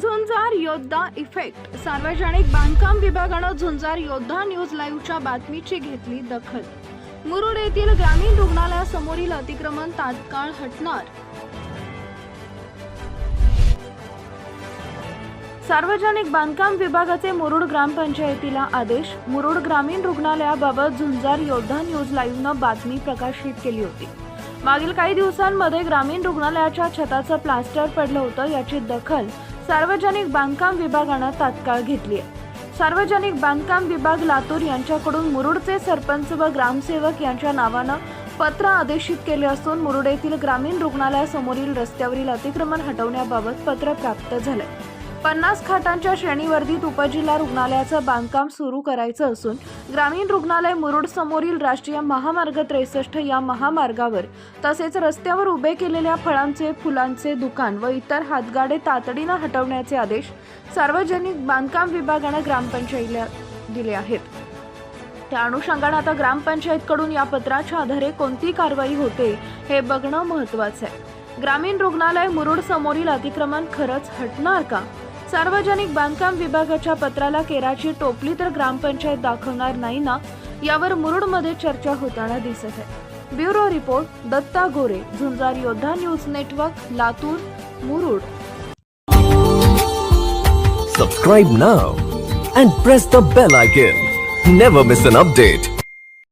झुंजार योद्धा इफेक्ट सार्वजनिक बांधकाम विभागानं झुंजार योद्धा न्यूज लाईव्हच्या बातमीची घेतली दखल. मुरुड येथील ग्रामीण रुग्णालयासमोरील अतिक्रमण तात्काळ हटणार. सार्वजनिक बांधकाम विभागाचे मुरुड ग्रामपंचायतीला आदेश. मुरुड ग्रामीण रुग्णालयाबाबत झुंजार योद्धा न्यूज लाईव्हनं बातमी प्रकाशित केली होती. मागील काही दिवसांमध्ये ग्रामीण रुग्णालयाच्या छताचं प्लास्टर पडलं होतं याची दखल सार्वजनिक बांधकाम विभागानं तात्काळ घेतली आहे. सार्वजनिक बांधकाम विभाग लातूर यांच्याकडून मुरुडचे सरपंच व ग्रामसेवक यांच्या नावानं पत्र आदेशित केले असून मुरुड येथील ग्रामीण रुग्णालयासमोरील रस्त्यावरील अतिक्रमण हटवण्याबाबत पत्र प्राप्त झालंय. पन्नास खाटांच्या श्रेणीवर्धित उपजिल्हा रुग्णालयाचं बांधकाम सुरू करायचं असून ग्रामीण रुग्णालय मुरुड समोरील राष्ट्रीय महामार्ग त्रेसष्ट या महामार्गावर तसेच रस्त्यावर उभे केलेल्या फळांचे फुलांचे दुकान व इतर हातगाडे तातडीनं हटवण्याचे आदेश सार्वजनिक बांधकाम विभागानं ग्रामपंचायतीला दिले आहेत. त्या अनुषंगानं आता ग्रामपंचायतकडून या पत्राच्या आधारे कोणती कारवाई होते हे बघणं महत्वाचं आहे. ग्रामीण रुग्णालय मुरुड समोरील अतिक्रमण खरंच हटणार का? सार्वजनिक बांधकाम विभागाच्या पत्राला केराची टोपली तर ग्रामपंचायत दाखवणार नाही ना यावर मुरुडमध्ये चर्चा होताना दिसत आहे. Bureau report Datta Gore Zunjar Yoddha news network Latur Murud. Subscribe now and press the bell icon never miss an update